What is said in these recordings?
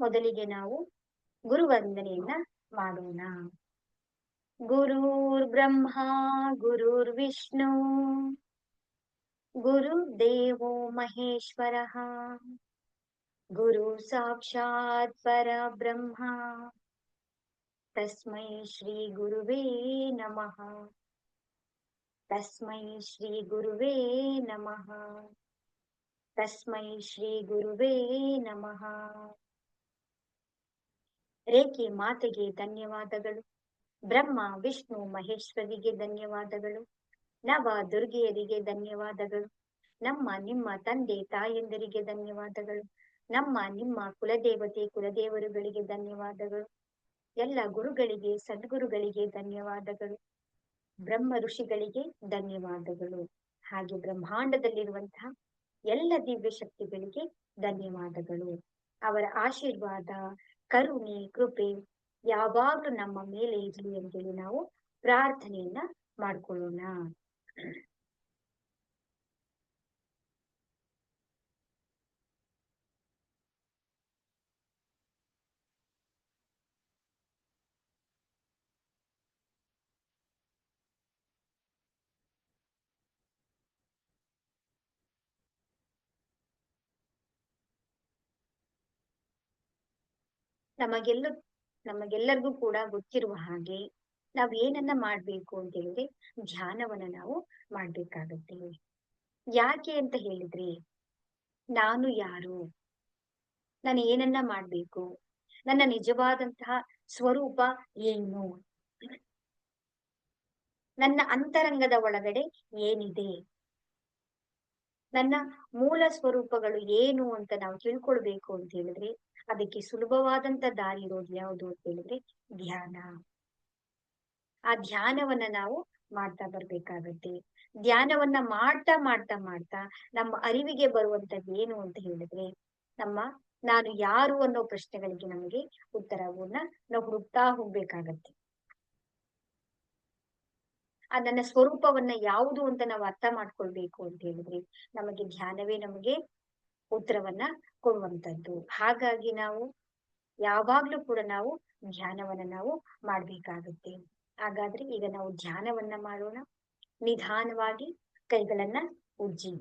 ಮೊದಲಿಗೆ ನಾವು ಗುರುವಂದನೆಯನ್ನ ಮಾಡೋಣ ಗುರುರ್ ಬ್ರಹ್ಮ ಗುರುರ್ ವಿಷ್ಣು ಗುರು ದೇವೋ ಮಹೇಶ್ವರ ಗುರು ಸಾಕ್ಷಾತ್ ಪರ ಬ್ರಹ್ಮ ತಸ್ಮೈ ಶ್ರೀ ಗುರುವೇ ನಮಃ ತಸ್ಮೈ ಶ್ರೀ ಗುರುವೇ ನಮಃ ತಸ್ಮೈ ಶ್ರೀ ಗುರುವೇ ನಮಃ ರೇಖೆ ಮಾತೆಗೆ ಧನ್ಯವಾದಗಳು. ಬ್ರಹ್ಮ, ವಿಷ್ಣು, ಮಹೇಶ್ವರಿಗೆ ಧನ್ಯವಾದಗಳು. ನವ ದುರ್ಗೆಯರಿಗೆ ಧನ್ಯವಾದಗಳು. ನಮ್ಮ ನಿಮ್ಮ ತಂದೆ ತಾಯಂದರಿಗೆ ಧನ್ಯವಾದಗಳು. ನಮ್ಮ ನಿಮ್ಮ ಕುಲದೇವತೆ ಕುಲದೇವರುಗಳಿಗೆ ಧನ್ಯವಾದಗಳು. ಎಲ್ಲ ಗುರುಗಳಿಗೆ, ಸದ್ಗುರುಗಳಿಗೆ ಧನ್ಯವಾದಗಳು. ಬ್ರಹ್ಮ ಋಷಿಗಳಿಗೆ ಧನ್ಯವಾದಗಳು. ಹಾಗೆ ಬ್ರಹ್ಮಾಂಡದಲ್ಲಿರುವಂತಹ ಎಲ್ಲ ದಿವ್ಯ ಶಕ್ತಿಗಳಿಗೆ ಧನ್ಯವಾದಗಳು. ಅವರ ಆಶೀರ್ವಾದ ಕರುಣೆ ಕೃಪೆ ಯಾವಾಗ್ಲೂ ನಮ್ಮ ಮೇಲೆ ಇರ್ಲಿ ಅಂತೇಳಿ ನಾವು ಪ್ರಾರ್ಥನೆಯನ್ನ ಮಾಡ್ಕೊಳ್ಳೋಣ. ನಮಗೆಲ್ಲ, ನಮಗೆಲ್ಲರಿಗೂ ಕೂಡ ಗೊತ್ತಿರುವ ಹಾಗೆ ನಾವ್ ಏನನ್ನ ಮಾಡ್ಬೇಕು ಅಂತ ಹೇಳಿದ್ರೆ ಧ್ಯಾನವನ್ನ ನಾವು ಮಾಡ್ಬೇಕಾಗತ್ತೆ. ಯಾಕೆ ಅಂತ ಹೇಳಿದ್ರೆ, ನಾನು ಯಾರು? ನಾನು ಏನನ್ನ ಮಾಡ್ಬೇಕು? ನನ್ನ ನಿಜವಾದಂತಹ ಸ್ವರೂಪ ಏನು? ನನ್ನ ಅಂತರಂಗದ ಒಳಗಡೆ ಏನಿದೆ? ನನ್ನ ಮೂಲ ಸ್ವರೂಪಗಳು ಏನು ಅಂತ ನಾವು ತಿಳ್ಕೊಳ್ಬೇಕು ಅಂತ ಹೇಳಿದ್ರೆ ಅದಕ್ಕೆ ಸುಲಭವಾದಂತ ದಾರಿ ಇರೋದು ಯಾವುದು ಅಂತ ಹೇಳಿದ್ರೆ ಧ್ಯಾನ. ಆ ಧ್ಯಾನವನ್ನ ನಾವು ಮಾಡ್ತಾ ಬರ್ಬೇಕಾಗತ್ತೆ. ಧ್ಯಾನವನ್ನ ಮಾಡ್ತಾ ಮಾಡ್ತಾ ಮಾಡ್ತಾ ನಮ್ಮ ಅರಿವಿಗೆ ಬರುವಂತದ್ದು ಏನು ಅಂತ ಹೇಳಿದ್ರೆ ನಮ್ಮ ನಾನು ಯಾರು ಅನ್ನೋ ಪ್ರಶ್ನೆಗಳಿಗೆ ನಮಗೆ ಉತ್ತರವನ್ನ ನಾವು ಹುಡುಕ್ತಾ ಹೋಗ್ಬೇಕಾಗತ್ತೆ. ಆ ನನ್ನ ಸ್ವರೂಪವನ್ನ ಯಾವುದು ಅಂತ ನಾವು ಅರ್ಥ ಮಾಡ್ಕೊಳ್ಬೇಕು ಅಂತ ಹೇಳಿದ್ರೆ ನಮಗೆ ಧ್ಯಾನವೇ ನಮಗೆ ಉತ್ತರವನ್ನ ಕೊಡುವಂತದ್ದು. ಹಾಗಾಗಿ ನಾವು ಯಾವಾಗ್ಲೂ ಕೂಡ ನಾವು ಧ್ಯಾನವನ್ನ ನಾವು ಮಾಡ್ಬೇಕಾಗುತ್ತೆ. ಹಾಗಾದ್ರೆ ಈಗ ನಾವು ಧ್ಯಾನವನ್ನ ಮಾಡೋಣ. ನಿಧಾನವಾಗಿ ಕೈಗಳನ್ನ ಉಜ್ಜಿ.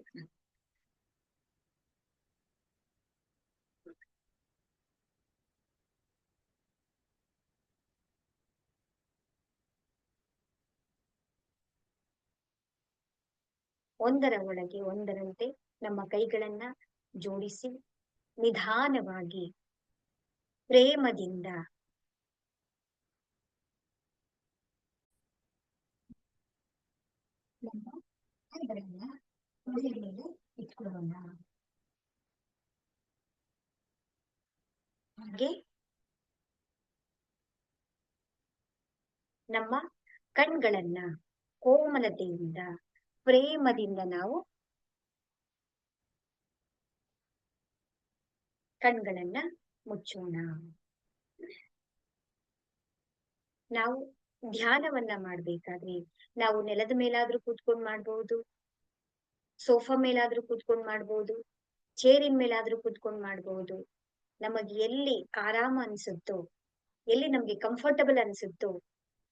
ಒಂದರ ಒಳಗೆ ಒಂದರಂತೆ ನಮ್ಮ ಕೈಗಳನ್ನ ಜೋಡಿಸಿ ನಿಧಾನವಾಗಿ ಪ್ರೇಮದಿಂದ. ಹಾಗೆ ನಮ್ಮ ಕಣ್ಗಳನ್ನ ಕೋಮಲತೆಯಿಂದ ಪ್ರೇಮದಿಂದ ನಾವು ಕಣ್ಗಳನ್ನ ಮುಚ್ಚೋಣ. ನಾವು ಧ್ಯಾನವನ್ನ ಮಾಡ್ಬೇಕಾದ್ರೆ ನಾವು ನೆಲದ ಮೇಲಾದ್ರೂ ಕೂತ್ಕೊಂಡ್ ಮಾಡ್ಬಹುದು ಸೋಫಾ ಮೇಲಾದ್ರೂ ಕೂತ್ಕೊಂಡ್ ಮಾಡ್ಬಹುದು ಚೇರಿನ ಮೇಲಾದ್ರೂ ಕೂತ್ಕೊಂಡ್ ಮಾಡ್ಬಹುದು ನಮಗೆ ಎಲ್ಲಿ ಆರಾಮ ಅನ್ಸುತ್ತೋ, ಎಲ್ಲಿ ನಮ್ಗೆ ಕಂಫರ್ಟಬಲ್ ಅನ್ಸುತ್ತೋ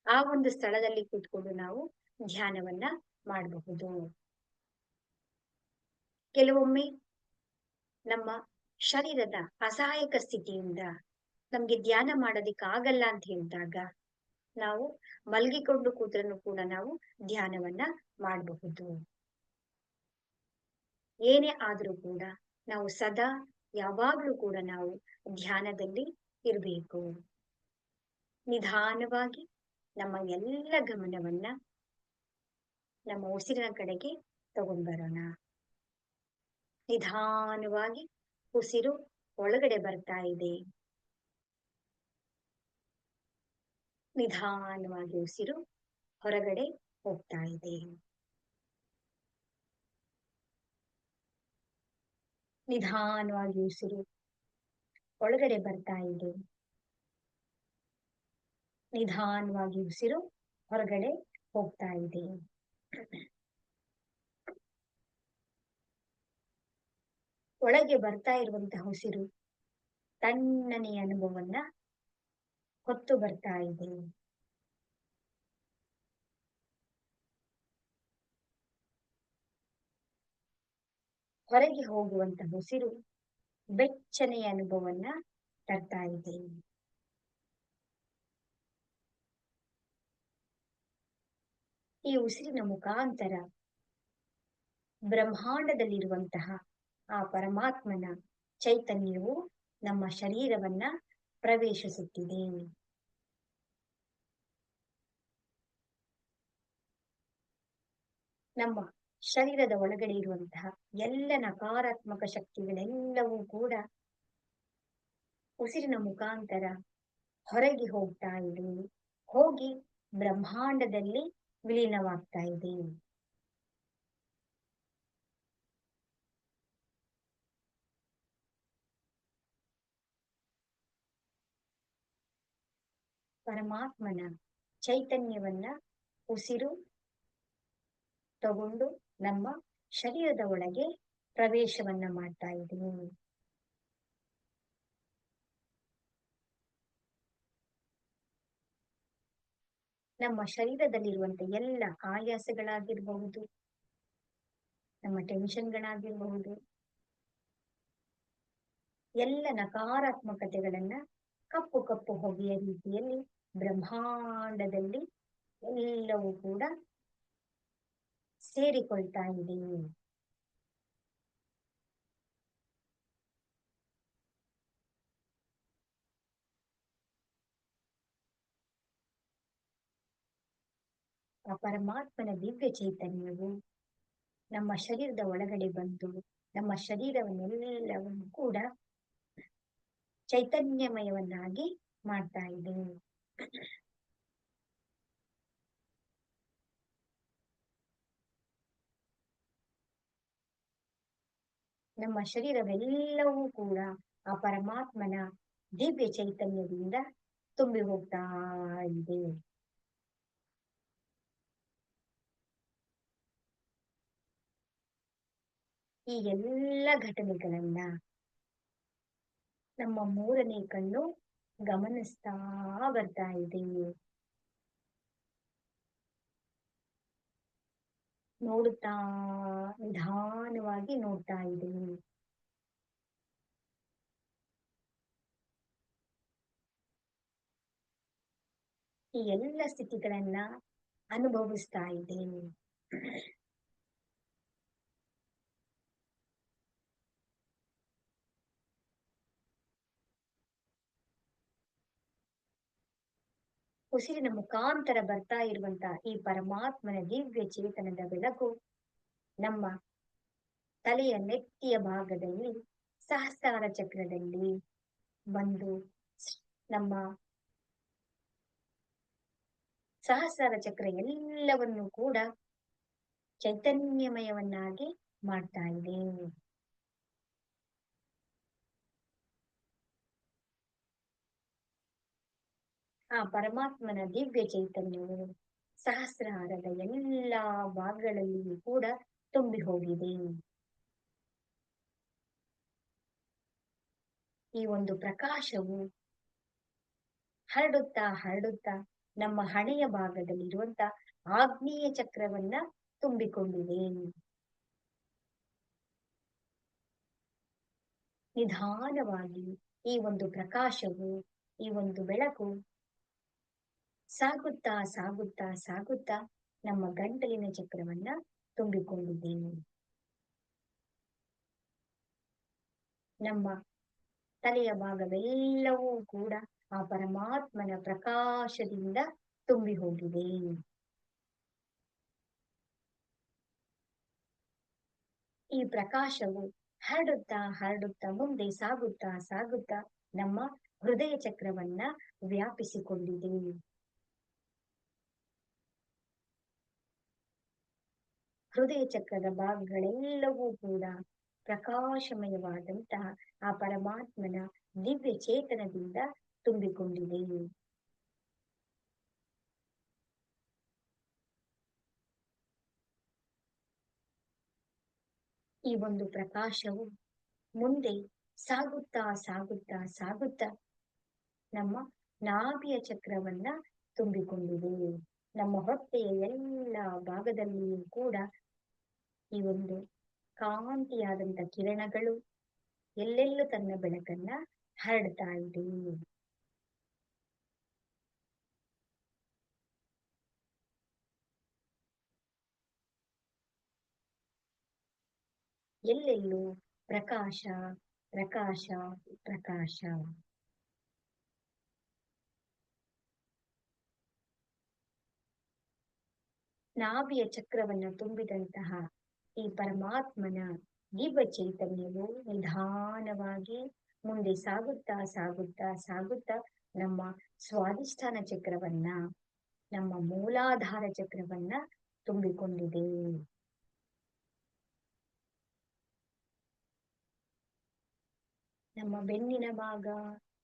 ಆ ಒಂದು ಸ್ಥಳದಲ್ಲಿ ಕೂತ್ಕೊಂಡು ನಾವು ಧ್ಯಾನವನ್ನ ಮಾಡಬಹುದು. ಕೆಲವೊಮ್ಮೆ ನಮ್ಮ ಶರೀರದ ಅಸಹಾಯಕ ಸ್ಥಿತಿಯಿಂದ ನಮ್ಗೆ ಧ್ಯಾನ ಮಾಡೋದಿಕ್ ಆಗಲ್ಲ ಅಂತ ಹೇಳಿದಾಗ ನಾವು ಮಲಗಿಕೊಂಡು ಕೂತ್ರನ್ನು ಕೂಡ ನಾವು ಧ್ಯಾನವನ್ನ ಮಾಡಬಹುದು. ಏನೇ ಆದ್ರೂ ಕೂಡ ನಾವು ಸದಾ ಯಾವಾಗ್ಲೂ ಕೂಡ ನಾವು ಧ್ಯಾನದಲ್ಲಿ ಇರಬೇಕು. ನಿಧಾನವಾಗಿ ನಮ್ಮ ಎಲ್ಲ ಗಮನವನ್ನ ನಮ್ಮ ಉಸಿರಿನ ಕಡೆಗೆ ತಗೊಂಡ್ಬರೋಣ. ನಿಧಾನವಾಗಿ ಉಸಿರು ಒಳಗಡೆ ಬರ್ತಾ ಇದೆ. ನಿಧಾನವಾಗಿ ಉಸಿರು ಹೊರಗಡೆ ಹೋಗ್ತಾ ಇದೆ. ನಿಧಾನವಾಗಿ ಉಸಿರು ಒಳಗಡೆ ಬರ್ತಾ ಇದೆ. ನಿಧಾನವಾಗಿ ಉಸಿರು ಹೊರಗಡೆ ಹೋಗ್ತಾ ಇದೆ. ಒಳಗೆ ಬರ್ತಾ ಇರುವಂತಹ ಉಸಿರು ತಣ್ಣನೆಯ ಅನುಭವವನ್ನ ಹೊತ್ತು ಬರ್ತಾ ಇದೆ. ಹೊರಗೆ ಹೋಗುವಂತ ಉಸಿರು ಬೆಚ್ಚನೆಯ ಅನುಭವವನ್ನ ತರ್ತಾ ಇದೆ. ಈ ಉಸಿರಿನ ಮುಖಾಂತರ ಬ್ರಹ್ಮಾಂಡದಲ್ಲಿರುವಂತಹ ಆ ಪರಮಾತ್ಮನ ಚೈತನ್ಯವು ನಮ್ಮ ಶರೀರವನ್ನ ಪ್ರವೇಶಿಸುತ್ತಿದೆ. ನಮ್ಮ ಶರೀರದ ಒಳಗಡೆ ಇರುವಂತಹ ಎಲ್ಲ ನಕಾರಾತ್ಮಕ ಶಕ್ತಿಗಳೆಲ್ಲವೂ ಕೂಡ ಉಸಿರಿನ ಮುಖಾಂತರ ಹೊರಗೆ ಹೋಗ್ತಾ ಇದೆ. ಹೋಗಿ ಬ್ರಹ್ಮಾಂಡದಲ್ಲಿ ವಿಲೀನವಾಗ್ತಾ ಇದೆ. ಪರಮಾತ್ಮನ ಚೈತನ್ಯವನ್ನ ಉಸಿರು ತಗೊಂಡು ನಮ್ಮ ಶರೀರದ ಒಳಗೆ ಪ್ರವೇಶವನ್ನ ಮಾಡ್ತಾ ಇದ್ದೀನಿ. ನಮ್ಮ ಶರೀರದಲ್ಲಿರುವಂತ ಎಲ್ಲ ಆಯಾಸಗಳಾಗಿರ್ಬಹುದು, ನಮ್ಮ ಟೆನ್ಷನ್ಗಳಾಗಿರಬಹುದು, ಎಲ್ಲ ನಕಾರಾತ್ಮಕತೆಗಳನ್ನ ಕಪ್ಪು ಕಪ್ಪು ಹೊಗೆಯ ರೀತಿಯಲ್ಲಿ ಬ್ರಹ್ಮಾಂಡದಲ್ಲಿ ಎಲ್ಲವೂ ಕೂಡ ಸೇರಿಕೊಳ್ತಾ ಇದೆ. ಆ ಪರಮಾತ್ಮನ ದಿವ್ಯ ಚೈತನ್ಯವು ನಮ್ಮ ಶರೀರದ ಒಳಗಡೆ ಬಂದು ನಮ್ಮ ಶರೀರವನ್ನೆಲ್ಲವನ್ನು ಕೂಡ ಚೈತನ್ಯಮಯವನ್ನಾಗಿ ಮಾಡ್ತಾ ಇದೆ ನಮ್ಮ ಶರೀರವೆಲ್ಲವೂ ಕೂಡ ಆ ಪರಮಾತ್ಮನ ದಿವ್ಯ ಚೈತನ್ಯದಿಂದ ತುಂಬಿ ಹೋಗ್ತಾ ಇದೆ. ಈ ಎಲ್ಲ ಘಟನೆಗಳನ್ನ ನಮ್ಮ ಮೂರನೇ ಕಣ್ಣು ಗಮನಿಸ್ತಾ ಬರ್ತಾ ಇದೆ. ನೋಡುತ್ತಾ, ನಿಧಾನವಾಗಿ ನೋಡ್ತಾ ಇದೆ. ಈ ಎಲ್ಲ ಸ್ಥಿತಿಗಳನ್ನ ಅನುಭವಿಸ್ತಾ ಇದೆ. ಉಸಿರಿನ ಮುಖಾಂತರ ಬರ್ತಾ ಇರುವಂತಹ ಈ ಪರಮಾತ್ಮನ ದಿವ್ಯ ಚೇತನದ ಬೆಳಕು ನಮ್ಮ ತಲೆಯ ನೆತ್ತಿಯ ಭಾಗದಲ್ಲಿ, ಸಹಸ್ರಾರ ಚಕ್ರದಲ್ಲಿ ಬಂದು ನಮ್ಮ ಸಹಸ್ರಾರ ಚಕ್ರ ಎಲ್ಲವನ್ನು ಕೂಡ ಚೈತನ್ಯಮಯವನ್ನಾಗಿ ಮಾಡ್ತಾ ಇದೆ. ಆ ಪರಮಾತ್ಮನ ದಿವ್ಯ ಚೈತನ್ಯವು ಸಹಸ್ರಾರದ ಎಲ್ಲ ಭಾಗಗಳಲ್ಲಿಯೂ ಕೂಡ ತುಂಬಿ ಹೋಗಿದೆ. ಈ ಒಂದು ಪ್ರಕಾಶವು ಹರಡುತ್ತಾ ಹರಡುತ್ತಾ ನಮ್ಮ ಹಣೆಯ ಭಾಗದಲ್ಲಿರುವಂತ ಆಗ್ನೇಯ ಚಕ್ರವನ್ನ ತುಂಬಿಕೊಂಡಿದೆ. ನಿಧಾನವಾಗಿ ಈ ಒಂದು ಪ್ರಕಾಶವು, ಈ ಒಂದು ಬೆಳಕು ಸಾಗುತ್ತಾ ಸಾಗುತ್ತಾ ಸಾಗುತ್ತಾ ನಮ್ಮ ಗಂಟಲಿನ ಚಕ್ರವನ್ನ ತುಂಬಿಕೊಂಡಿದ್ದೇನೆ. ನಮ್ಮ ತಲೆಯ ಭಾಗವೆಲ್ಲವೂ ಕೂಡ ಆ ಪರಮಾತ್ಮನ ಪ್ರಕಾಶದಿಂದ ತುಂಬಿ ಹೋಗಿದೆ. ಈ ಪ್ರಕಾಶವು ಹರಡುತ್ತಾ ಹರಡುತ್ತಾ ಮುಂದೆ ಸಾಗುತ್ತಾ ಸಾಗುತ್ತಾ ನಮ್ಮ ಹೃದಯ ಚಕ್ರವನ್ನ ವ್ಯಾಪಿಸಿಕೊಂಡಿದೆ. ಹೃದಯ ಚಕ್ರದ ಭಾಗಗಳೆಲ್ಲವೂ ಕೂಡ ಪ್ರಕಾಶಮಯವಾದಂತಹ ಆ ಪರಮಾತ್ಮನ ದಿವ್ಯ ಚೇತನದಿಂದ ತುಂಬಿಕೊಂಡಿದೆ. ಈ ಒಂದು ಪ್ರಕಾಶವು ಮುಂದೆ ಸಾಗುತ್ತಾ ಸಾಗುತ್ತಾ ಸಾಗುತ್ತಾ ನಮ್ಮ ನಾಭಿಯ ಚಕ್ರವನ್ನ ತುಂಬಿಕೊಂಡಿದೆ. ನಮ್ಮ ಹೊಟ್ಟೆಯ ಎಲ್ಲ ಭಾಗದಲ್ಲಿಯೂ ಕೂಡ ಈ ಒಂದು ಕಾಂತಿಯಾದಂತ ಕಿರಣಗಳು ಎಲ್ಲೆಲ್ಲೂ ತನ್ನ ಬೆಳಕನ್ನ ಹರಡ್ತಾ ಇದೆ. ಎಲ್ಲೆಲ್ಲೂ ಪ್ರಕಾಶ ಪ್ರಕಾಶ ಪ್ರಕಾಶ. ನಾಭಿಯ ಚಕ್ರವನ್ನ ತುಂಬಿದಂತಹ ಈ ಪರಮಾತ್ಮನ ದಿವ್ಯ ಚೈತನ್ಯವು ನಿಧಾನವಾಗಿ ಮುಂದೆ ಸಾಗುತ್ತಾ ಸಾಗುತ್ತಾ ಸಾಗುತ್ತಾ ನಮ್ಮ ಸ್ವಾಧಿಷ್ಠಾನ ಚಕ್ರವನ್ನ, ನಮ್ಮ ಮೂಲಾಧಾರ ಚಕ್ರವನ್ನ ತುಂಬಿಕೊಂಡಿದೆ. ನಮ್ಮ ಬೆನ್ನಿನ ಭಾಗ,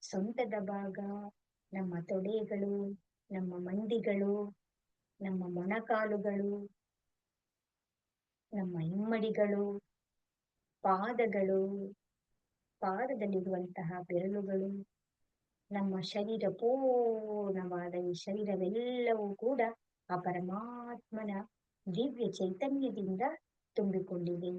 ಸೊಂಟದ ಭಾಗ, ನಮ್ಮ ತೊಡೆಗಳು, ನಮ್ಮ ಮಂಡಿಗಳು ನಮ್ಮ ಮೊಣಕಾಲುಗಳು ನಮ್ಮ ಇಮ್ಮಡಿಗಳು, ಪಾದಗಳು, ಪಾದದಲ್ಲಿರುವಂತಹ ಬೆರಳುಗಳು, ನಮ್ಮ ಶರೀರ ಪೂರ್ಣವಾದ ಈ ಶರೀರವೆಲ್ಲವೂ ಕೂಡ ಆ ಪರಮಾತ್ಮನ ದಿವ್ಯ ಚೈತನ್ಯದಿಂದ ತುಂಬಿಕೊಂಡಿದೆ.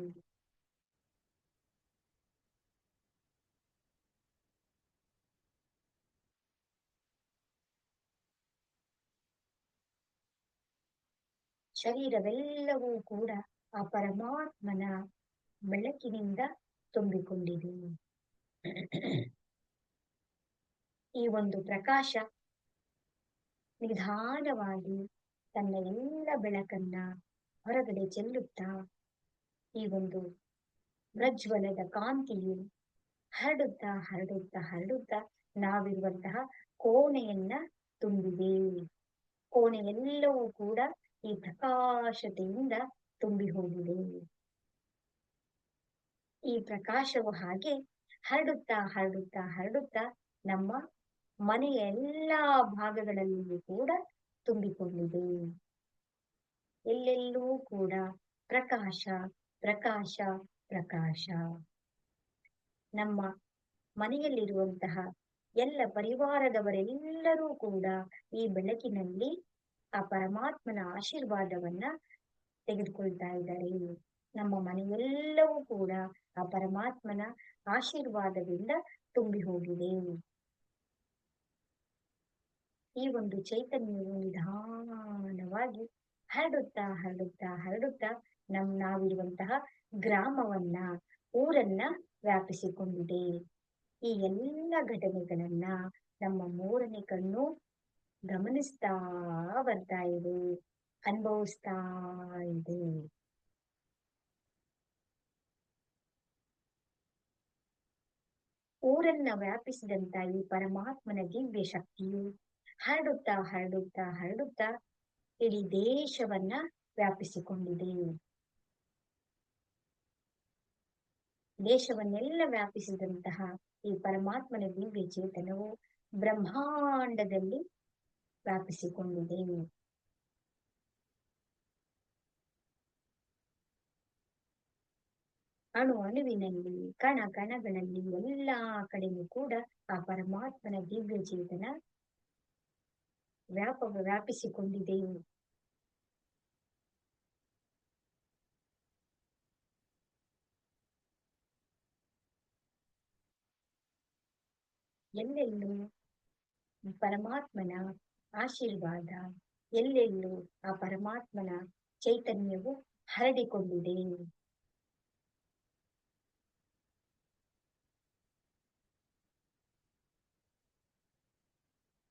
ಶರೀರವೆಲ್ಲವೂ ಕೂಡ ಆ ಪರಮಾತ್ಮನ ಬೆಳಕಿನಿಂದ ತುಂಬಿಕೊಂಡಿದೆ ಈ ಒಂದು ಪ್ರಕಾಶ ನಿಧಾನವಾಗಿ ತನ್ನ ಎಲ್ಲ ಬೆಳಕನ್ನ ಹೊರಗಡೆ ಚೆಲ್ಲುತ್ತಾ ಈ ಒಂದು ಪ್ರಜ್ವಲದ ಕಾಂತಿಯು ಹರಡುತ್ತಾ ಹರಡುತ್ತಾ ಹರಡುತ್ತಾ ನಾವಿರುವಂತಹ ಕೋಣೆಯನ್ನ ತುಂಬಿದೆ. ಕೋಣೆಯೆಲ್ಲವೂ ಕೂಡ ಈ ಪ್ರಕಾಶತೆಯಿಂದ ತುಂಬಿ ಹೋಗಿದೆ. ಈ ಪ್ರಕಾಶವು ಹಾಗೆ ಹರಡುತ್ತಾ ಹರಡುತ್ತಾ ಹರಡುತ್ತಾ ನಮ್ಮ ಮನೆಯ ಎಲ್ಲಾ ಭಾಗಗಳಲ್ಲಿಯೂ ಕೂಡ ತುಂಬಿಕೊಂಡಿದೆ. ಎಲ್ಲೆಲ್ಲೂ ಕೂಡ ಪ್ರಕಾಶ ಪ್ರಕಾಶ ಪ್ರಕಾಶ. ನಮ್ಮ ಮನೆಯಲ್ಲಿರುವಂತಹ ಎಲ್ಲ ಪರಿವಾರದವರೆಲ್ಲರೂ ಕೂಡ ಈ ಬೆಳಕಿನಲ್ಲಿ ಆ ಪರಮಾತ್ಮನ ಆಶೀರ್ವಾದವನ್ನ ತೆಗೆದುಕೊಳ್ತಾ ಇದ್ದಾರೆ. ನಮ್ಮ ಮನೆಯೆಲ್ಲವೂ ಕೂಡ ಆ ಪರಮಾತ್ಮನ ಆಶೀರ್ವಾದದಿಂದ ತುಂಬಿ ಹೋಗಿದೆ. ಈ ಒಂದು ಚೈತನ್ಯವು ನಿಧಾನವಾಗಿ ಹರಡುತ್ತಾ ಹರಡುತ್ತಾ ಹರಡುತ್ತಾ ನಮ್ ನಾವಿರುವಂತಹ ಗ್ರಾಮವನ್ನ, ಊರನ್ನ ವ್ಯಾಪಿಸಿಕೊಂಡಿದೆ. ಈ ಎಲ್ಲ ಘಟನೆಗಳನ್ನ ನಮ್ಮ ಮೂರನೇ ಕಣ್ಣು ಗಮನಿಸ್ತಾ ಬರ್ತಾ ಇದೆ. ಅನುಭವಿಸ್ತಾ ಇದೆ ಊರನ್ನ ವ್ಯಾಪಿಸಿದಂತ ಈ ಪರಮಾತ್ಮನ ದಿವ್ಯ ಶಕ್ತಿಯು ಹರಡುತ್ತಾ ಹರಡುತ್ತಾ ಹರಡುತ್ತಾ ಇಡೀ ದೇಶವನ್ನ ವ್ಯಾಪಿಸಿಕೊಂಡಿದೆ. ದೇಶವನ್ನೆಲ್ಲ ವ್ಯಾಪಿಸಿದಂತಹ ಈ ಪರಮಾತ್ಮನ ದಿವ್ಯ ಚೇತನವು ಬ್ರಹ್ಮಾಂಡದಲ್ಲಿ ವ್ಯಾಪಿಸಿಕೊಂಡಿದೆ. ಅಣು ಅಣುವಿನಲ್ಲಿ, ಕಣ ಕಣಗಳಲ್ಲಿ ಎಲ್ಲಾ ಕಡೆಯೂ ಕೂಡ ಆ ಪರಮಾತ್ಮನ ದಿವ್ಯ ಚೇತನ ವ್ಯಾಪ, ವ್ಯಾಪಿಸಿಕೊಂಡಿದೆ. ಎಲ್ಲೆಲ್ಲೂ ಪರಮಾತ್ಮನ ಆಶೀರ್ವಾದ, ಎಲ್ಲೆಲ್ಲೂ ಆ ಪರಮಾತ್ಮನ ಚೈತನ್ಯವು ಹರಡಿಕೊಂಡಿದೆ.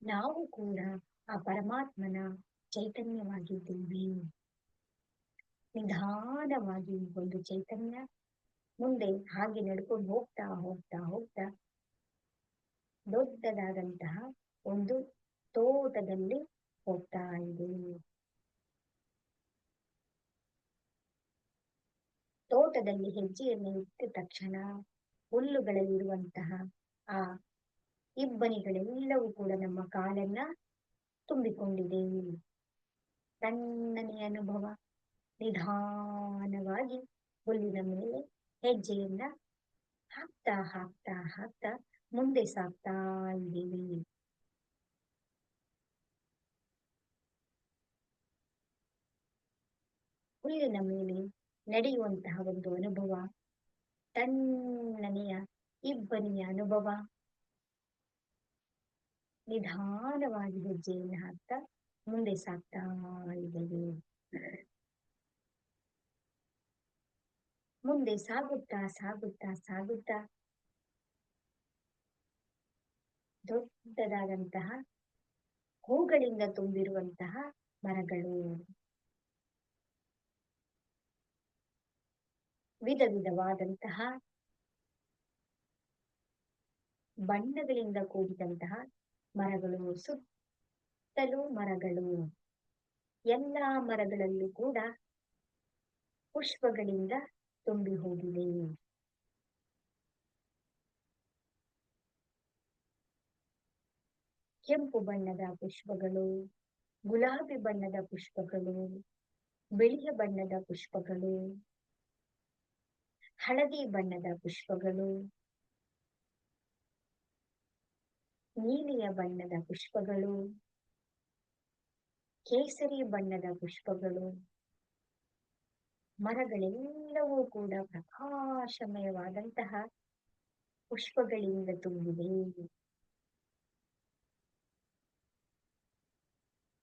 ನಾವು ಕೂಡ ಆ ಪರಮಾತ್ಮನ ಚೈತನ್ಯವಾಗಿದ್ದೀವಿ. ನಿಧಾನವಾಗಿ ಒಂದು ಚೈತನ್ಯ ಮುಂದೆ ಹಾಗೆ ನಡ್ಕೊಂಡು ಹೋಗ್ತಾ ಹೋಗ್ತಾ ಹೋಗ್ತಾ ದೊಡ್ಡದಾದಂತಹ ಒಂದು ತೋಟದಲ್ಲಿ ಹೋಗ್ತಾ ಇದೆ ತೋಟದಲ್ಲಿ ಹೆಜ್ಜೆಯನ್ನು ಇಟ್ಟ ತಕ್ಷಣ ಹುಲ್ಲುಗಳಲ್ಲಿರುವಂತಹ ಆ ಇಬ್ಬನಿಗಳೆಲ್ಲವೂ ಕೂಡ ನಮ್ಮ ಕಾಲನ್ನ ತುಂಬಿಕೊಂಡಿದೆ. ತಣ್ಣನೆಯ ಅನುಭವ, ನಿಧಾನವಾಗಿ ಹುಲ್ಲಿನ ಮೇಲೆ ಹೆಜ್ಜೆಯನ್ನ ಹಾಕ್ತಾ ಹಾಕ್ತಾ ಹಾಕ್ತಾ ಮುಂದೆ ಸಾಗ್ತಾ ಇದ್ದೀವಿ. ಹುಲ್ಲಿನ ಮೇಲೆ ನಡೆಯುವಂತಹ ಒಂದು ಅನುಭವ, ತಣ್ಣನೆಯ ಇಬ್ಬನಿಯ ಅನುಭವ. ನಿಧಾನವಾಗಿ ಹೆಜ್ಜೆಯನ್ನು ಹಾಕ್ತಾ ಮುಂದೆ ಸಾಗ್ತಾ ಇದ್ದೇವೆ ಮುಂದೆ ಸಾಗುತ್ತಾ ಸಾಗುತ್ತಾ ಸಾಗುತ್ತಾ ದೊಡ್ಡದಾದಂತಹ ಹೂಗಳಿಂದ ತುಂಬಿರುವಂತಹ ಮರಗಳು. ವಿಧ ವಿಧವಾದಂತಹ ಬಣ್ಣಗಳಿಂದ ಕೂಡಿದಂತಹ ಮರಗಳು ಸುತ್ತಲೂ ಮರಗಳು. ಎಲ್ಲಾ ಮರಗಳಲ್ಲೂ ಕೂಡ ಪುಷ್ಪಗಳಿಂದ ತುಂಬಿ ಹೋಗಿದೆ ಕೆಂಪು ಬಣ್ಣದ ಪುಷ್ಪಗಳು, ಗುಲಾಬಿ ಬಣ್ಣದ ಪುಷ್ಪಗಳು, ಬಿಳಿಯ ಬಣ್ಣದ ಪುಷ್ಪಗಳು, ಹಳದಿ ಬಣ್ಣದ ಪುಷ್ಪಗಳು ನೀಲಿಯ ಬಣ್ಣದ ಪುಷ್ಪಗಳು ಕೇಸರಿ ಬಣ್ಣದ ಪುಷ್ಪಗಳು, ಮರಗಳೆಲ್ಲವೂ ಕೂಡ ಪ್ರಕಾಶಮಯವಾದಂತಹ ಪುಷ್ಪಗಳಿಂದ ತುಂಬಿದೆ.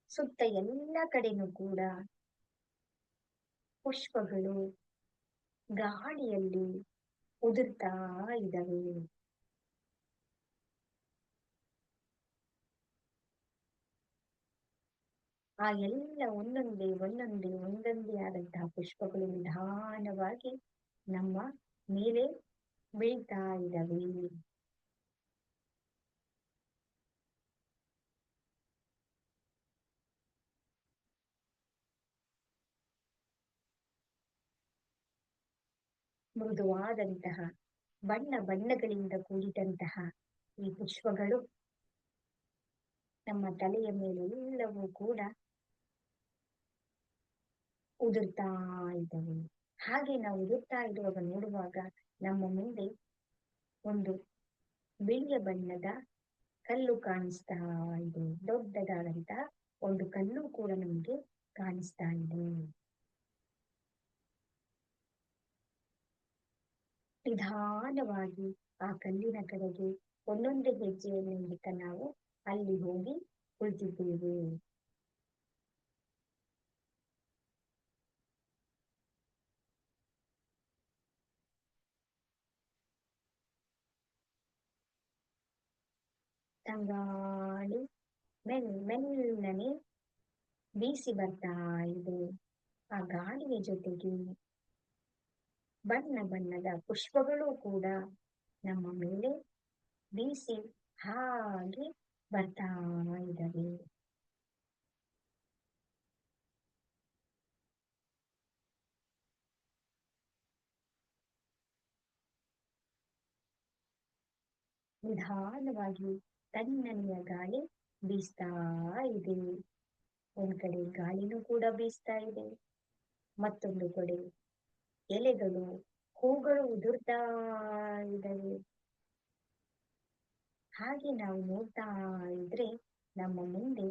ಸುತ್ತ ಎಲ್ಲ ಕಡೆನೂ ಕೂಡ ಪುಷ್ಪಗಳು ಗಾಳಿಯಲ್ಲಿ ಉದುರ್ತಾ ಇದ್ದಾವೆ. ಆ ಎಲ್ಲ ಒಂದೊಂದೇ ಒಂದೊಂದೇ ಒಂದೊಂದೇ ಆದಂತಹ ಪುಷ್ಪಗಳು ನಿಧಾನವಾಗಿ ನಮ್ಮ ಮೇಲೆ ಬೀಳ್ತಾ ಇದ್ದಾವೆ. ಮೃದುವಾದಂತಹ ಬಣ್ಣ ಬಣ್ಣಗಳಿಂದ ಕೂಡಿದಂತಹ ಈ ಪುಷ್ಪಗಳು ನಮ್ಮ ತಲೆಯ ಮೇಲೆ ಎಲ್ಲವೂ ಕೂಡ ಉದುರ್ತಾ ಇದ್ದವು. ಹಾಗೆ ನಾವು ಉದುರ್ತಾ ಇರುವಾಗ ನೋಡುವಾಗ ನಮ್ಮ ಮುಂದೆ ಒಂದು ಬಿಳಿಯ ಬಣ್ಣದ ಕಲ್ಲು ಕಾಣಿಸ್ತಾ ಇದೆ. ದೊಡ್ಡದಾದಂತಹ ಒಂದು ಕಲ್ಲು ಕೂಡ ನಮಗೆ ಕಾಣಿಸ್ತಾ ಇದೆ. ನಿಧಾನವಾಗಿ ಆ ಕಲ್ಲಿನ ಕಡೆಗೆ ಒಂದೊಂದೇ ಹೆಜ್ಜೆಯನ್ನು ಇಡುತ್ತಾ ನಾವು ಅಲ್ಲಿ ಹೋಗಿ ಕುಳಿತಿದ್ದೇವೆ. ತಂಗಾಳಿ ಮೆಲ್ ಮೆಲ್ಲನೆ ಬೀಸಿ ಬರ್ತಾ ಇದೆ. ಆ ಗಾಳಿಯ ಜೊತೆಗೆ ಬಣ್ಣ ಬಣ್ಣದ ಪುಷ್ಪಗಳು ಕೂಡ ನಮ್ಮ ಮೇಲೆ ಬೀಸಿ ಹಾಗೆ ಬರ್ತಾ ಇದ್ದಾವೆ. ನಿಧಾನವಾಗಿ ತಣ್ಣನೆಯ ಗಾಳಿ ಬೀಸ್ತಾ ಇದೆ. ಒಂದ್ ಕಡೆ ಗಾಳಿನೂ ಕೂಡ ಬೀಸ್ತಾ ಇದೆ. ಮತ್ತೊಂದು ಕಡೆ ಎಲೆಗಳು ಹೂಗಳು ಉದುರ್ತಾ ಇದ್ದಾವೆ. ಹಾಗೆ ನಾವು ನೋಡ್ತಾ ಇದ್ರೆ ನಮ್ಮ ಮುಂದೆ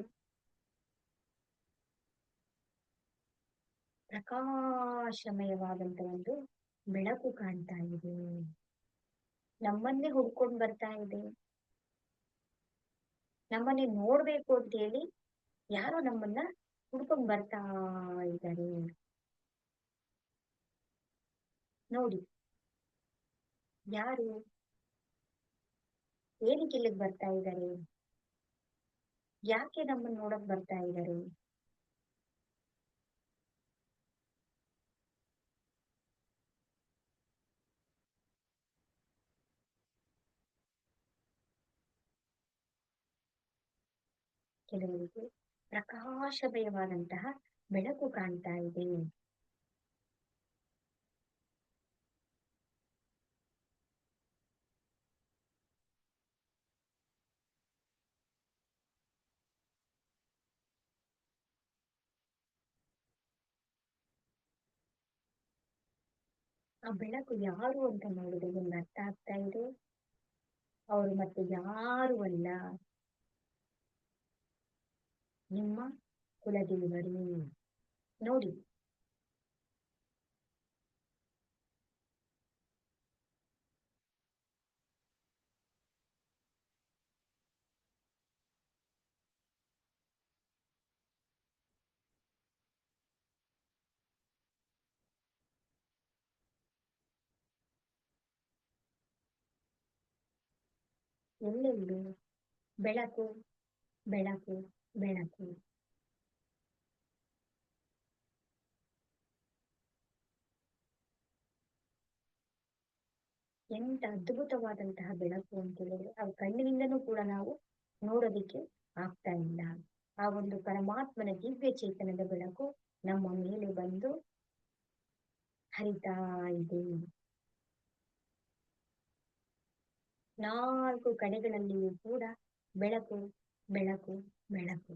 ಪ್ರಕಾಶಮಯವಾದಂತ ಒಂದು ಬೆಳಕು ಕಾಣ್ತಾ ಇದೆ. ನಮ್ಮನ್ನೇ ಹುಡ್ಕೊಂಡ್ ಬರ್ತಾ ಇದೆ. ನಮ್ಮನ್ನೇ ನೋಡ್ಬೇಕು ಅಂತ ಹೇಳಿ ಯಾರೋ ನಮ್ಮನ್ನ ಹುಡ್ಕೊಂಡ್ ಬರ್ತಾ ಇದ್ದಾರೆ. ನೋಡಿ. ಯಾರು? ಏನಕ್ಕೆ ಇಲ್ಲಿಗೆ ಬರ್ತಾ ಇದ್ದಾರೆ. ಯಾಕೆ ನಮ್ಮನ್ನ ನೋಡಕ್ ಬರ್ತಾ ಇದ್ದಾರೆ? ಕೆಲವರಿಗೆ ಪ್ರಕಾಶಮಯವಾದಂತಹ ಬೆಳಕು ಕಾಣ್ತಾ ಇದೆ. ಆ ಬೆಳಕು ಯಾರು ಅಂತ ನೋಡಿದ್ರೆ ನಿಮ್ಗೆ ಅರ್ಥ ಆಗ್ತಾ ಅವರು ಮತ್ತೆ ಯಾರು ಅಲ್ಲ. ನಿಮ್ಮ ಕುಲದೇವರು ನೋಡಿ ಎಲ್ಲೆಲ್ಲೂ ಬೆಳಕು ಬೆಳಕು ಬೆಳಕು ಎಂತ ಅದ್ಭುತವಾದಂತಹ ಬೆಳಕು ಅಂತ ಹೇಳಿದ್ರೆ ಆ ಕಣ್ಣಿನಿಂದನೂ ಕೂಡ ನಾವು ನೋಡೋದಿಕ್ಕೆ ಆಗ್ತಾ ಇಲ್ಲ. ಆ ಒಂದು ಪರಮಾತ್ಮನ ದಿವ್ಯ ಚೇತನದ ಬೆಳಕು ನಮ್ಮ ಮೇಲೆ ಬಂದು ಹರಿತಾ ಇದೆ. ನಾಲ್ಕು ಕಡೆಗಳಲ್ಲಿಯೂ ಕೂಡ ಬೆಳಕು ಬೆಳಕು ಬೆಳಕು.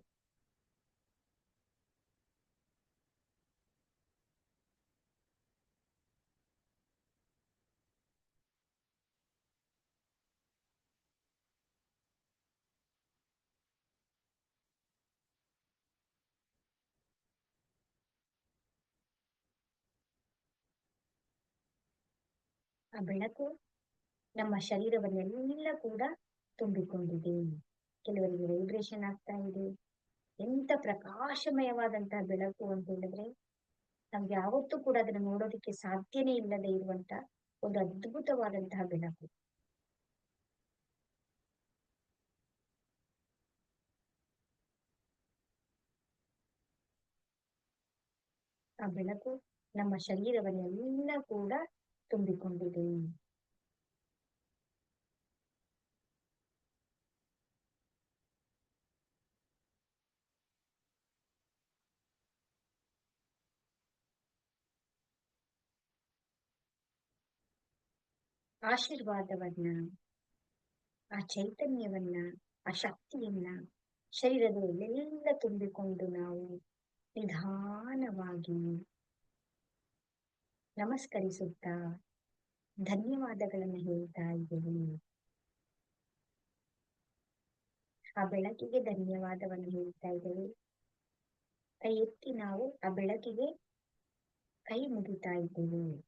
ಆ ಬೆಳಕು ನಮ್ಮ ಶರೀರವನ್ನೆಲ್ಲ ಕೂಡ ತುಂಬಿಕೊಂಡಿದೆ. ಕೆಲವರಿಗೆ ವೈಬ್ರೇಷನ್ ಆಗ್ತಾ ಇದೆ. ಎಂತ ಪ್ರಕಾಶಮಯವಾದಂತಹ ಬೆಳಕು ಅಂತ ಹೇಳಿದ್ರೆ, ನಮ್ಗೆ ಯಾವತ್ತೂ ಕೂಡ ಅದನ್ನ ನೋಡೋದಕ್ಕೆ ಸಾಧ್ಯನೇ ಇಲ್ಲದೆ ಇರುವಂತ ಒಂದು ಅದ್ಭುತವಾದಂತಹ ಬೆಳಕು. ಆ ಬೆಳಕು ನಮ್ಮ ಶರೀರವನ್ನೆಲ್ಲ ಕೂಡ ತುಂಬಿಕೊಂಡಿದೆ. ಆಶೀರ್ವಾದವನ್ನ, ಆ ಚೈತನ್ಯವನ್ನ, ಆ ಶಕ್ತಿಯನ್ನ ಶರೀರದ ಎಲ್ಲೆಲ್ಲ ತುಂಬಿಕೊಂಡು ನಾವು ನಿಧಾನವಾಗಿ ನಮಸ್ಕರಿಸುತ್ತಾ ಧನ್ಯವಾದಗಳನ್ನು ಹೇಳ್ತಾ ಇದ್ದೇವೆ. ಆ ಬೆಳಕಿಗೆ ಧನ್ಯವಾದವನ್ನು ಹೇಳ್ತಾ ಇದ್ದೇವೆ. ಕೈ ಎತ್ತಿ ನಾವು ಆ ಬೆಳಕಿಗೆ ಕೈ ಮುಗಿತಾ ಇದ್ದೇವೆ.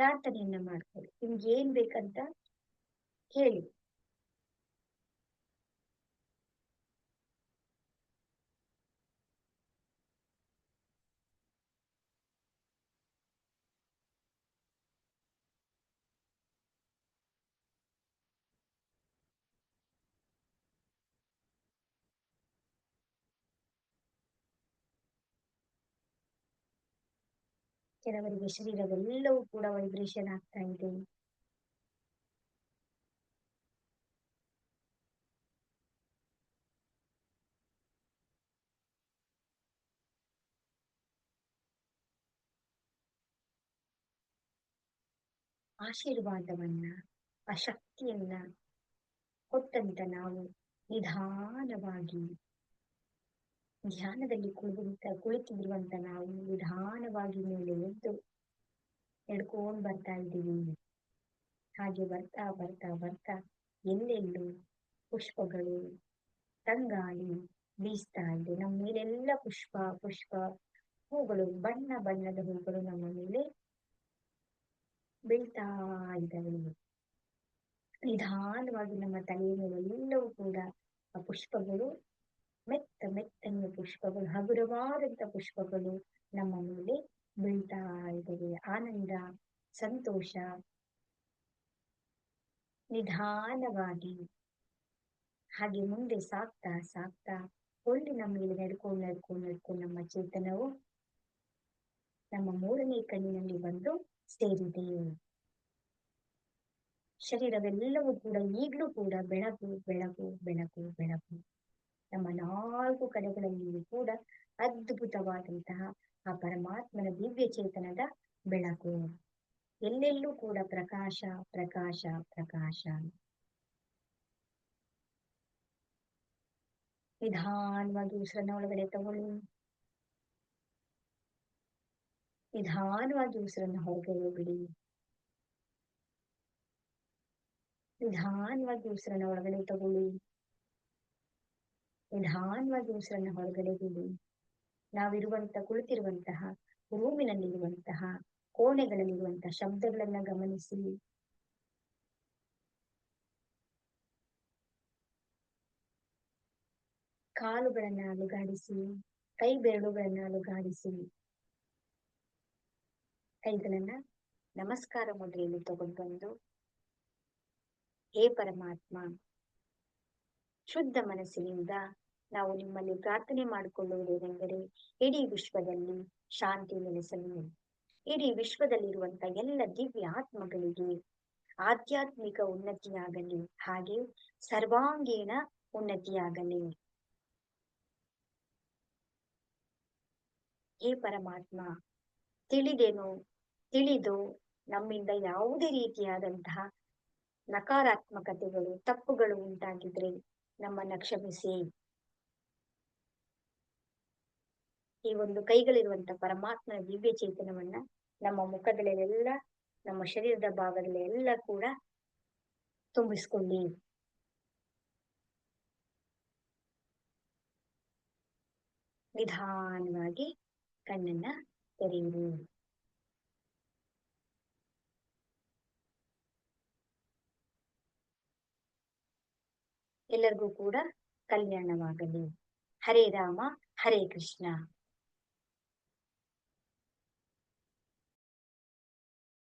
ಪ್ರಾರ್ಥನೆಯನ್ನ ಮಾಡ್ಕೊಳ್ಳಿ ನಿಮ್ಗೆ ಏನ್ ಬೇಕಂತ ಹೇಳಿ. ಕೆಲವರಿಗೆ ಶರೀರವೆಲ್ಲವೂ ಕೂಡ ವೈಬ್ರೇಷನ್ ಆಗ್ತಾ ಇದೆ. ಆಶೀರ್ವಾದವನ್ನ ಆ ಶಕ್ತಿಯನ್ನ ಕೊಟ್ಟಂತ ನಾವು ನಿಧಾನವಾಗಿ ಧ್ಯಾನದಲ್ಲಿ ಕುಳಿತ ಕುಳಿತಿರುವಂತ ನಾವು ನಿಧಾನವಾಗಿ ಮೇಲೆ ಎದ್ದು ನಡ್ಕೊಂಡ್ ಬರ್ತಾ ಇದ್ದೀವಿ. ಹಾಗೆ ಬರ್ತಾ ಬರ್ತಾ ಬರ್ತಾ ಎಲ್ಲೆಲ್ಲೂ ಪುಷ್ಪಗಳು, ತಂಗಾಳಿ ಬೀಸ್ತಾ ಇದೆ. ನಮ್ಮ ಮೇಲೆಲ್ಲ ಪುಷ್ಪ ಪುಷ್ಪ ಹೂಗಳು, ಬಣ್ಣ ಬಣ್ಣದ ಹೂಗಳು ನಮ್ಮ ಮೇಲೆ ಬೀಳ್ತಾ ಇದ್ದಾವೆ. ನಿಧಾನವಾಗಿ ನಮ್ಮ ತಲೆಯ ಮೇಲೆ ಎಲ್ಲವೂ ಕೂಡ ಆ ಪುಷ್ಪಗಳು ಮೆತ್ತ ಮೆತ್ತನೆಯ ಪುಷ್ಪಗಳು, ಹಗುರವಾದಂತ ಪುಷ್ಪಗಳು ನಮ್ಮ ಮೇಲೆ ಬೀಳ್ತಾ ಇದ್ದಾವೆ ಆನಂದ, ಸಂತೋಷ, ನಿಧಾನವಾಗಿ ಹಾಗೆ ಮುಂದೆ ಸಾಕ್ತಾ ಸಾಕ್ತಾ ಹೊಳ್ಳಿನ ಮೇಲೆ ನಡ್ಕೊಂಡು ನಡ್ಕೊಂಡು ನಡ್ಕೊಂಡು ನಮ್ಮ ಚೇತನವು ನಮ್ಮ ಮೂರನೇ ಕಣ್ಣಿನಲ್ಲಿ ಬಂದು ಸೇರಿದೆ. ಶರೀರವೆಲ್ಲವೂ ಕೂಡ ಈಗಲೂ ಕೂಡ ಬೆಳಕು ಬೆಳಕು ಬೆಳಕು ಬೆಳಕು ನಮ್ಮ ನಾಲ್ಕು ಕಡೆಗಳಲ್ಲಿಯೂ ಕೂಡ ಅದ್ಭುತವಾದಂತಹ ಆ ಪರಮಾತ್ಮನ ದಿವ್ಯ ಚೇತನದ ಬೆಳಕು. ಎಲ್ಲೆಲ್ಲೂ ಕೂಡ ಪ್ರಕಾಶ ಪ್ರಕಾಶ ಪ್ರಕಾಶ. ನಿಧಾನವಾಗಿ ಉಸಿರನ್ನ ಒಳಗಡೆ ತಗೊಳ್ಳಿ. ನಿಧಾನವಾಗಿ ಉಸಿರನ್ನ ಹೊರಗಡೆ ಬಿಡಿ ನಿಧಾನವಾಗಿ ಉಸಿರನ್ನ ಒಳಗಡೆ ತಗೊಳ್ಳಿ. ನಿಧಾನವಾಗಿ ಉಸಿರನ್ನ ಹೊರಗಡೆ ಬಿಡಿ. ನಾವಿರುವಂತ ಕುಳಿತಿರುವಂತಹ, ರೂಮಿನಲ್ಲಿರುವಂತಹ, ಕೋಣೆಗಳಲ್ಲಿರುವಂತಹ ಶಬ್ದಗಳನ್ನ ಗಮನಿಸಿ. ಕಾಲುಗಳನ್ನ ಅಲುಗಾಡಿಸಿ, ಕೈ ಬೆರಳುಗಳನ್ನ ಅಲುಗಾಡಿಸಿ. ಕೈಗಳನ್ನ ನಮಸ್ಕಾರ ಮುದ್ರೆಯಲ್ಲಿ ತಗೊಂಡು ಬಂದು ಹೇ ಪರಮಾತ್ಮ, ಶುದ್ಧ ಮನಸ್ಸಿನಿಂದ ನಾವು ನಿಮ್ಮಲ್ಲಿ ಪ್ರಾರ್ಥನೆ ಮಾಡಿಕೊಳ್ಳುವುದೇನೆಂದರೆ ಇಡೀ ವಿಶ್ವದಲ್ಲಿ ಶಾಂತಿ ನೆಲೆಸಲು. ಇಡೀ ವಿಶ್ವದಲ್ಲಿರುವಂತಹ ಎಲ್ಲ ದಿವ್ಯ ಆತ್ಮಗಳಿಗೆ ಆಧ್ಯಾತ್ಮಿಕ ಉನ್ನತಿಯಾಗಲಿ, ಹಾಗೆ ಸರ್ವಾಂಗೀಣ ಉನ್ನತಿಯಾಗಲಿ. ಹೇ ಪರಮಾತ್ಮ, ತಿಳಿದೇನು, ತಿಳಿದು ನಮ್ಮಿಂದ ಯಾವುದೇ ರೀತಿಯಾದಂತಹ ನಕಾರಾತ್ಮಕತೆಗಳು, ತಪ್ಪುಗಳು ಉಂಟಾಗಿದ್ರೆ ನಮ್ಮನ್ನ ಕ್ಷಮಿಸಿ. ಈ ಒಂದು ಕೈಗಳಿರುವಂತ ಪರಮಾತ್ಮನ ದಿವ್ಯ ಚೇತನವನ್ನ ನಮ್ಮ ಮುಖದಲ್ಲೆಲ್ಲ ನಮ್ಮ ಶರೀರದ ಭಾಗದಲ್ಲೆಲ್ಲ ಕೂಡ ತುಂಬಿಸ್ಕೊಳ್ಳಿ. ನಿಧಾನವಾಗಿ ಕಣ್ಣನ್ನ ತೆರೆಯಿರಿ. ಎಲ್ಲರಿಗೂ ಕೂಡ ಕಲ್ಯಾಣವಾಗಲಿ. ಹರೇ ರಾಮ, ಹರೇ ಕೃಷ್ಣ.